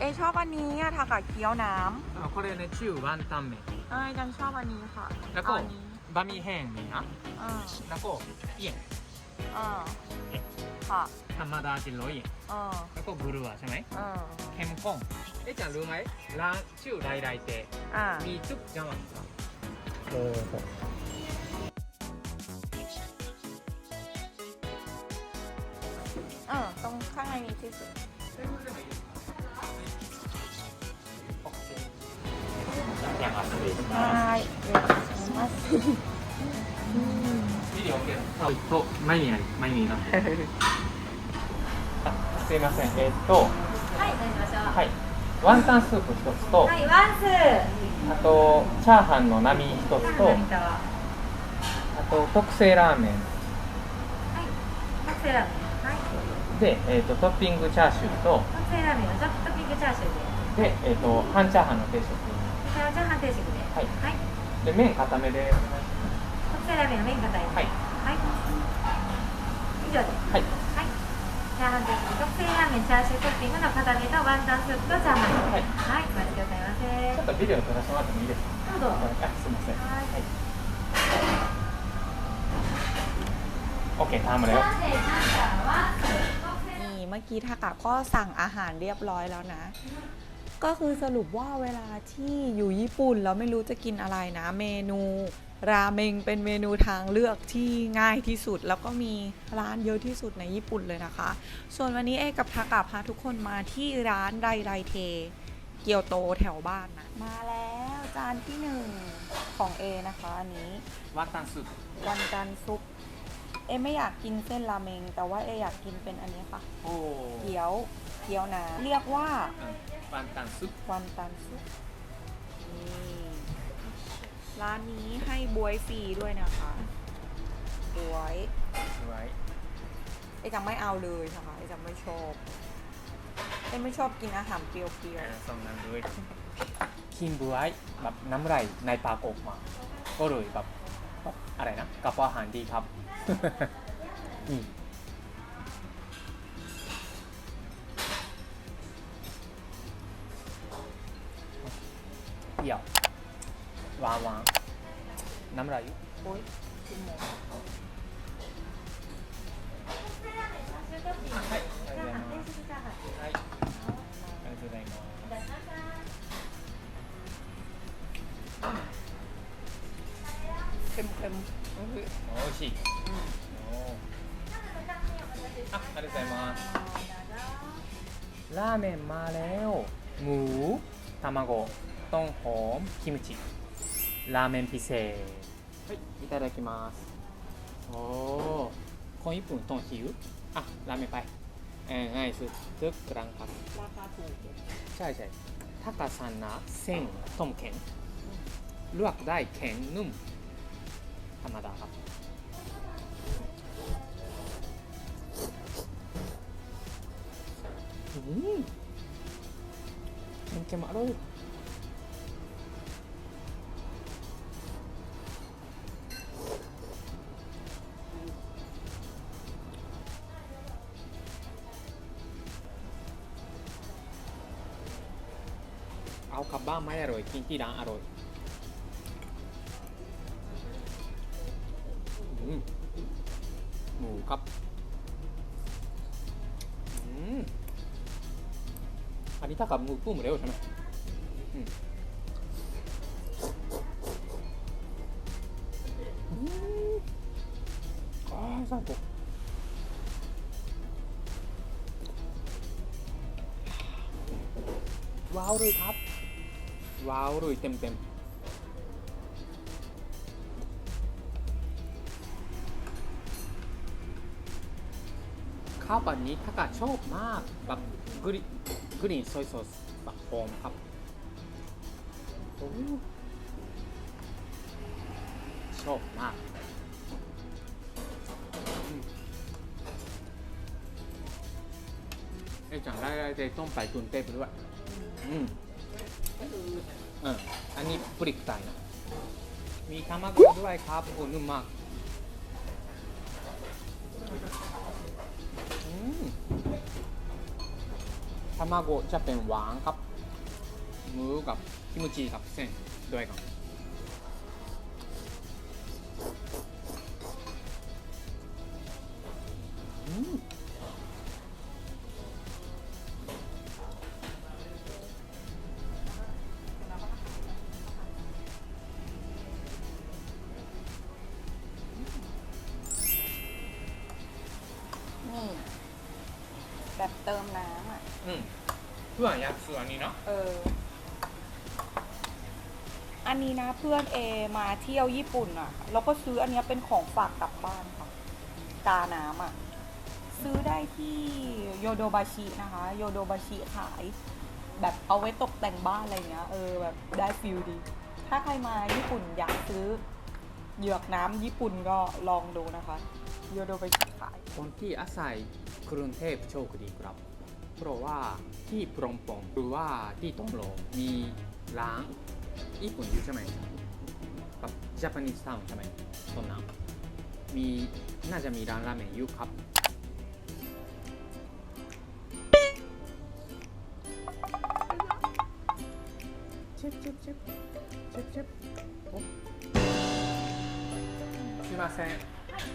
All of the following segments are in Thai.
เอยชอบอันนี้อะทากะเกี๊ยวน้ あこれね中ワンタン麺 ำเอ้ยจันชอบอันนี้ค่ะ แล้วก็ เอาอันนี้ บะหมี่แห้งนี่นะ อ่า แล้วก็เอี่ยน อ่าค่ะ ธรรมดาจินร้อยเอี่ยน เออ แล้วก็บุรุษใช่ไหม เออ เข้มข้นเอ๊ะจังรู้ไหมร้านชื่อไรไรเตะ อ่า มีทุกจังหวัดครับโอ้โห เออตรงข้างในนี้ที่สุด はい、お願いします。はい、すいません、えっと。はい、ワンタンスープ一つと。はい、ワンス。あと、チャーハンの波一つと。あと、特製ラーメン。はい。特製ラーメン。はい。で、えっと、トッピングチャーシューと。特製ラーメントッピングチャーシューで。で、えっと、半チャーハンの定食。チャーチャーハン定食で。はいはい。で麺固めで特製ラーメンの麺硬い。はいはい。以上です。はいはい。チャーハン定食、特製ラーメン、チャーシュートッピングの固めとワンタンスープとチャーハン。はいはい、お待ちくださいませ。ちょっとビデオ撮らせてもらってもいいですかどうぞ。あすいませんはいはい OK ทำมาแล้ว ワンス、ワンス。 นี่เมื่อกี้ทากะก็สั่งอาหารเรียบร้อยแล้วนะ ก็คือสรุปว่าเวลาที่อยู่ญี่ปุ่นแล้วไม่รู้จะกินอะไรนะเมนู ราเมงเป็นเมนูทางเลือกที่ง่ายที่สุด แล้วก็มีร้านเยอะที่สุดในญี่ปุ่นเลยนะคะ ส่วนวันนี้เอกับทากาพาทุกคนมาที่ร้านไรไรเท เกียวโตแถวบ้านนะมาแล้วจานที่หนึ่งของเอนะคะอันนี้วันจันสุดวันจันทร์ซุปเอไม่อยากกินเส้นราเมง แต่ว่าเออยากกินเป็นอันนี้ค่ะโอ้เกี๊ยวเกี๊ยวนาเรียกว่า วานตันซุปวานตันซุปนี่ร้านนี้ให้บวยฟรีด้วยนะคะบวยไว้ไอจังไม่เอาเลยนะคะไอจังไม่ชอบไอ้ไม่ชอบกินอาหารเปรี้ยวอ่ส่งน้ำด้วยคินบุไอแบบน้ำไหลในปากอกมา ก็เลยแบบแบบอะไรนะกับอาหารดีครับ อืม เดี่ยววางวางน้ำไหลโอ๊ยกินหมดเค็มเค็มโอเคโอ้ชิโอ้อะอะไรใส่มาราเมนมาแล้ว หมูทามาโกะ หมู卵ต้นหอมキムチラーメンพิเศษはい、いただきますโอ้คนญี่ปุ่นต้องหิวอ่ะราเมนไปเออง่ายสุดตึกกลางครับ ราคาถูก ใช่ใช่ถ้ากาซันนะเส้นต้มแข็งลวกได้แข็งนุ่ม ธรรมดาครับ อืมมันเค็มอร่อย บ้านไม่อร่อยกินที่ร้านอร่อยหมูครับอันนี้ถ้ากับหมูปุ้มเร็วใช่ไหมอืมอืมอ่า最高ว้าวเลยครับ ว้าวเลยเต็มเต็มข้าวแบบนี้ถ้ากาชอบมากแบบกรีกรีนซอยซอสแบบหอมครับโอ้ชอบมากเอ้ยจังได้ได้ต้องไปกรุงเทพด้วย อืม อออันนี้ปริกไก่นะมีทามาโกะด้วยครับโอ้นุ่มมากอืม卵จะเป็นหวานครับหมูกับคิมจิกับเส้นด้วยกันอืม แบบเติมน้ำอะเพื่ออยากเสือนี้เนาะเออ อันนี้นะเพื่อนเอมาเที่ยวญี่ปุ่นอะ แล้วก็ซื้ออันเนี้ยเป็นของฝากกลับบ้านค่ะ กาน้ำอะ ซื้อได้ที่โยโดบาชินะคะ โยโดบาชิขาย แบบเอาไว้ตกแต่งบ้านอะไรเงี้ย เออแบบได้ฟิลดี ถ้าใครมาญี่ปุ่นอยากซื้อเหยือกน้ำญี่ปุ่นก็ลองดูนะคะ โยโดบาชิขาย คนที่อาศัยกรุงเทพโชคดีครับ เพราะว่าที่พรหมปงหรือว่าที่ตงโลมีร้านญี่ปุ่นอยู่ใช่ไหมแบบญี่ปุ่นสไตล์ใช่ไหมตรงนั้นมีน่าจะมีร้านราเมงอยู่ครับ チュッチュッチュッチュッチュッおすいません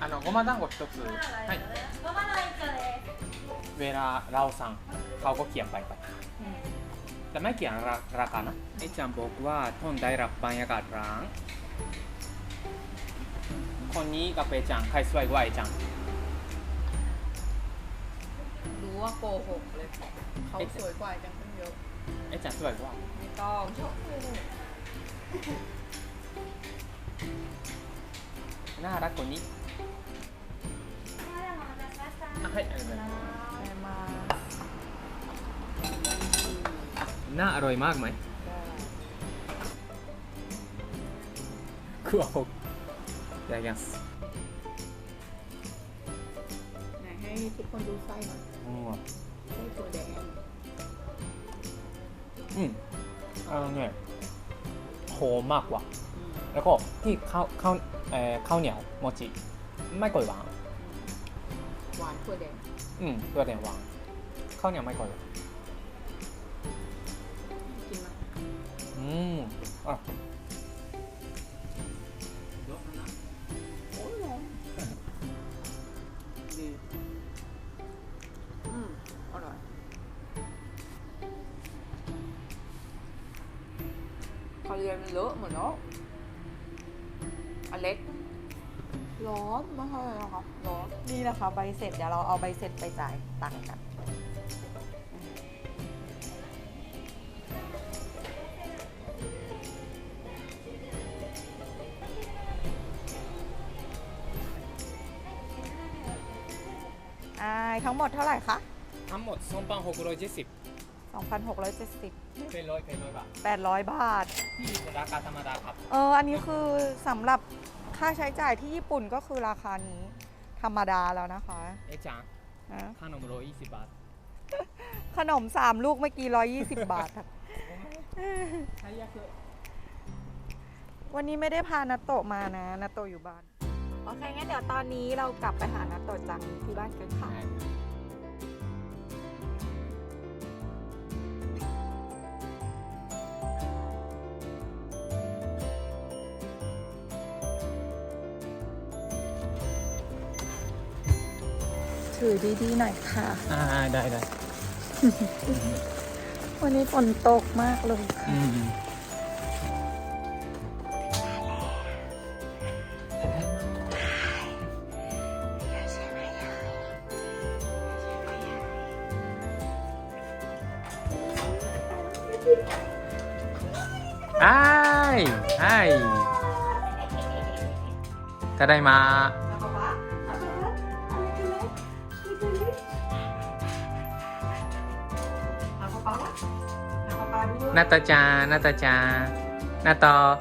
あのごま団子一つはいごまの一丁です เวลาเราสั่งเขาก็เขียนไปไป แต่ไม่เขียนราราคานะไอ้จำบอกว่าท่านได้รับบรรยากาศร้างคนนี้กับเปจังใครสวยกว่าไอ้จัง รู้ว่าโกหกเลย เขาสวยกว่าจังตั้งเยอะ ไอ้จังสวยกว่า ไม่ต้อง น่ารักกว่านี้ お待たせしました อ่ะให้อะไรนะ แม่มา น่าอร่อยมากไหมคือเอาいただきます ไหนให้ทุกคนดูไส้หน่อย うん ไส้ถั่วแดง อืมあのねหอมมากกว่า แล้วก็ที่ข้าวข้าวเอ่อข้าวเหนียวโมจิไม่ก่อยหวานหวานถั่วแดงอืมตัวแดงหวานข้าวเหนียวไม่ก่อยหวานกินมาอืมอะโอ้ยร้อนดีอืมอร่อยคาเรียนมันเลอะหมดแล้วอันเล็ อนไม่ใช่เลยนะคะร้อนนี่นะคะใบเสร็จเดี๋ยวเราเอาใบเสร็จไปจ่ายตังค์กันอ่าทั้งหมดเท่าไหร่คะ ทั้งหมดสองพันหกร้อยเจ็ดสิบ2,670 เป็นร้อยเป็นร้อยบาท800 บาทที่ราคาธรรมดาครับ เออ อันนี้คือสำหรับ ค่าใช้จ่ายที่ญี่ปุ่นก็คือราคานี้ ธรรมดาแล้วนะคะเอะจังนะขนมร้อยยี่สิบบาทขนม3ลูกเมื่อกี้120บาทค่ะ最悪วันนี้ไม่ได้พานาโตะมานะนาโตะอยู่บ้าน โอเคงั้นเดี๋ยวตอนนี้เรากลับไปหานาโตะจังที่บ้านกันค่ะ ถือดีๆหน่อยค่ะ อ่าได้ได้ วันนี้ฝนตกมากเลยค่ะ อืมはいはいただいま なとちゃんなとちゃん なと。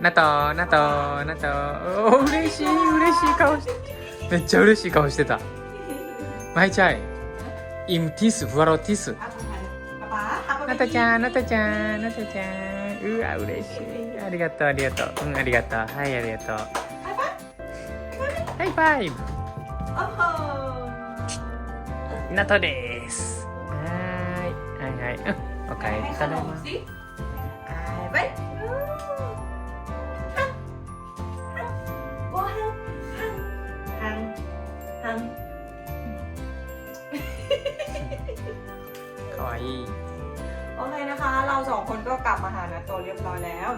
なとなとなと。お嬉しい嬉しい顔してめっちゃ嬉しい顔してた。まいちゃい。イムティスフワロティス。なとちゃんなとちゃんなとちゃん。うわ嬉しい。ありがとうありがとう。うんありがとう。はいありがとう。ハイファイブ？なとです。ですはーいはいはいうんおかえり ให้ข た น だい ม ま สิอ่าไปโอ้ฮังฮังฮัง かわいい โอเคนะคะ เราสองคนก็กลับมาหานาโตเรียบร้อยแล้ว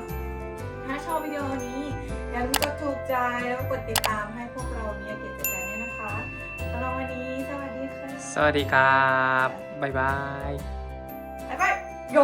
ถ้าชอบวิดีโอนี้อย่าลืมกดถูกใจแล้วกดติดตามให้พวกเราเมียเก็บใจด้วยนะคะสำหรับวันนี้สวัสดีค่ะ สดี สวัสดีครับ บ๊ายบาย บ๊ายบายโย